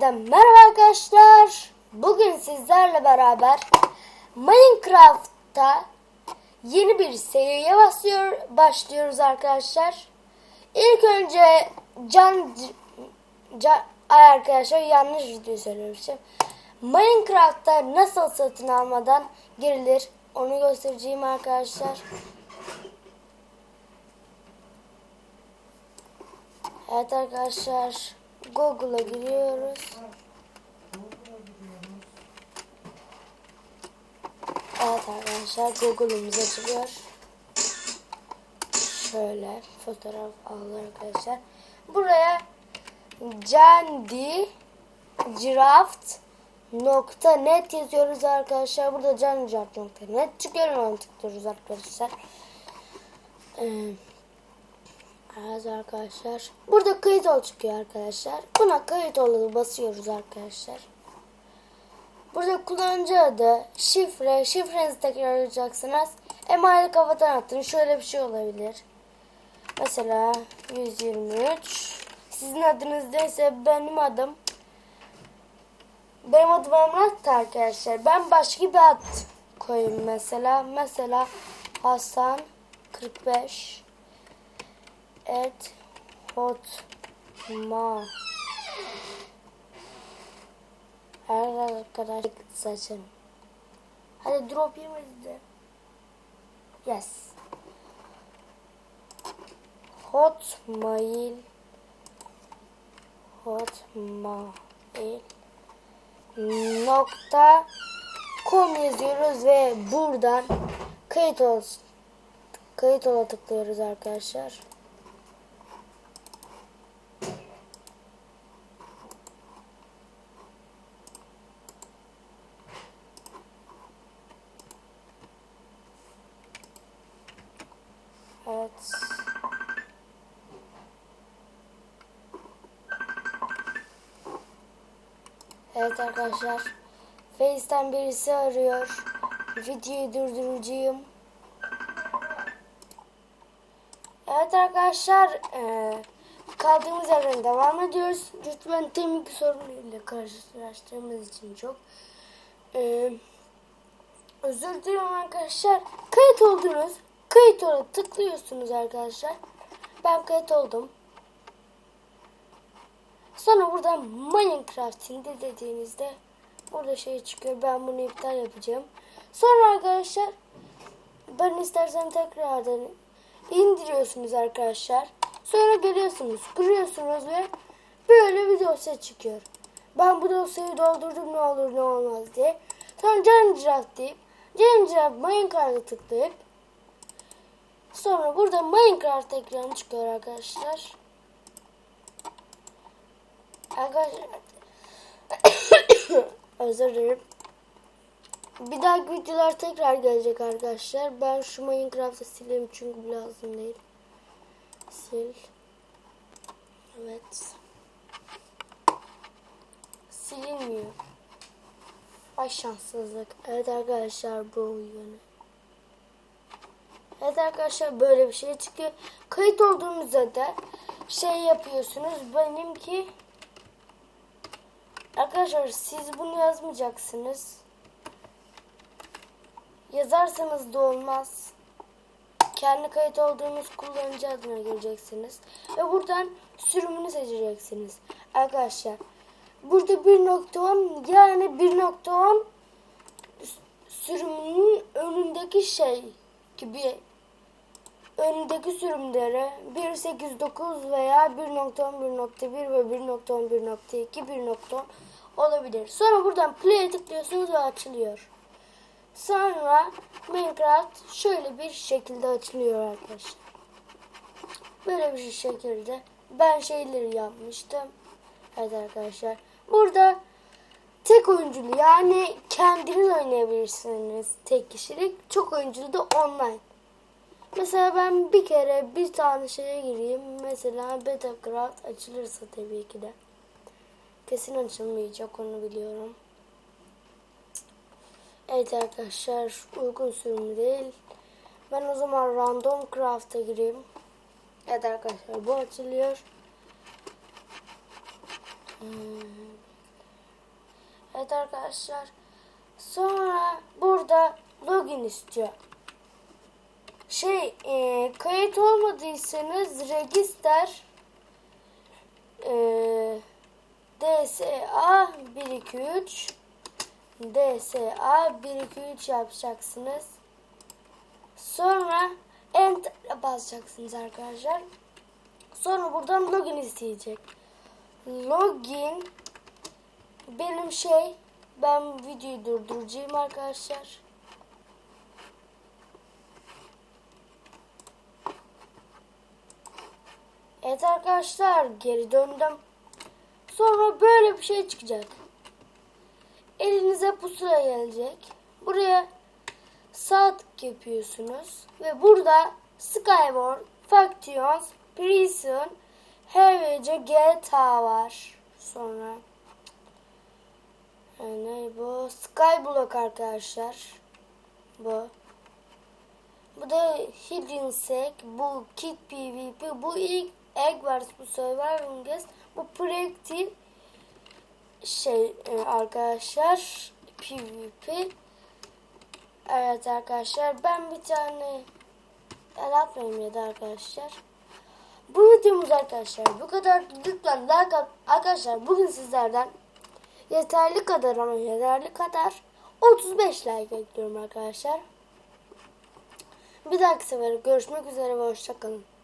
Hepinize merhaba arkadaşlar. Bugün sizlerle beraber Minecraft'ta yeni bir seriye basıyor, başlıyoruz arkadaşlar. İlk önce can, can ay arkadaşlar yanlış video söylemişim. Minecraft'ta nasıl satın almadan girilir onu göstereceğim arkadaşlar. Evet arkadaşlar Google'a giriyoruz. Evet arkadaşlar Google'ımız açılıyor. Şöyle fotoğraf alıyor arkadaşlar. Buraya Candy Draft nokta net yazıyoruz arkadaşlar. Burada candydraft nokta net çıkıyor. Onu tıklıyoruz arkadaşlar. Ee, Evet arkadaşlar. Burada kayıt ol çıkıyor arkadaşlar. Buna kayıt olanı basıyoruz arkadaşlar. Burada kullanıcı adı, şifre, şifrenizi tekrarlayacaksınız. Email kafadan attın. Şöyle bir şey olabilir. Mesela 123. Sizin adınız neyse benim adım. Benim adım Emrah da arkadaşlar. Ben başka bir ad koyayım mesela. Mesela Hasan 45 et hotma her arkadaş saçın hadi drop yemedi de. Yes. Hotmail hotmail nokta com yazıyoruz ve buradan kayıt olsun kayıt ola tıklıyoruz arkadaşlar. Evet. Evet arkadaşlar. Face'ten birisi arıyor. Videoyu durduracağım. Evet arkadaşlar. eee, kaldığımız yerden devam ediyoruz. Lütfen temizlik sorunuyla karşılaştığımız için çok. eee, özür dilerim arkadaşlar. Kayıt oldunuz. Kayıt ola tıklıyorsunuz arkadaşlar. Ben kayıt oldum. Sonra buradan Minecraft indir dediğinizde burada şey çıkıyor. Ben bunu iptal yapacağım. Sonra arkadaşlar ben istersen tekrardan indiriyorsunuz arkadaşlar. Sonra geliyorsunuz, kuruyorsunuz ve böyle bir dosya çıkıyor. Ben bu dosyayı doldurdum ne olur ne olmaz diye. Sonra Gendraft deyip Gendraft Minecraft'a tıklayıp Sonra burada Minecraft ekranı çıkıyor arkadaşlar. Arkadaşlar özür dilerim. Bir dahaki videolar tekrar gelecek arkadaşlar. Ben şu Minecraft'ı sileyim çünkü lazım değil. Sil. Evet. Silinmiyor. Ay şanssızlık. Evet arkadaşlar bu oyunu. Evet arkadaşlar böyle bir şey çıkıyor. Kayıt olduğunuzda da şey yapıyorsunuz. Benimki Arkadaşlar siz bunu yazmayacaksınız. Yazarsanız da olmaz. Kendi kayıt olduğunuz kullanıcı adına gireceksiniz. Ve buradan sürümünü seçeceksiniz. Arkadaşlar burada 1.10 yani 1.10 sürümünün önündeki şey gibi önündeki sürümlere 1.8.9 veya 1.11.1 ve 1.11.2 1.10 olabilir. Sonra buradan play'e tıklıyorsunuz ve açılıyor. Sonra Minecraft şöyle bir şekilde açılıyor arkadaşlar. Böyle bir şekilde ben şeyleri yapmıştım. Evet arkadaşlar. Burada tek oyunculu yani kendiniz oynayabilirsiniz tek kişilik. Çok oyunculu da online. Mesela ben bir kere bir tane şeye gireyim. Mesela Betacraft açılırsa tabii ki de. Kesin açılmayacak onu biliyorum. Evet arkadaşlar uygun sürümü değil. Ben o zaman Random Craft'a gireyim. Evet arkadaşlar bu açılıyor. Hmm, Evet arkadaşlar. Sonra burada login istiyor. Şey e, kayıt olmadıysanız register e, DSA 123 DSA 123 yapacaksınız. Sonra enter basacaksınız arkadaşlar. Sonra buradan login isteyecek. Login benim şey ben videoyu durduracağım arkadaşlar. Evet arkadaşlar geri döndüm. Sonra böyle bir şey çıkacak. Elinize pusula gelecek. Buraya sağ tık yapıyorsunuz. Ve burada Skyward, Factions, Prison, HVC, GTA var. Sonra ne bu? Skyblock arkadaşlar. Bu. Bu da Hidden Sec, bu Kit PvP, bu ilk Egg Wars, bu Survivor Guest, bu Predictive şey e, arkadaşlar PvP. Evet arkadaşlar ben bir tane el atmayayım ya da arkadaşlar. Bu videomuz arkadaşlar bu kadar lütfen like at. Arkadaşlar bugün sizlerden yeterli kadar ama yeterli kadar 35 like bekliyorum arkadaşlar. Bir dahaki sefere görüşmek üzere ve hoşçakalın.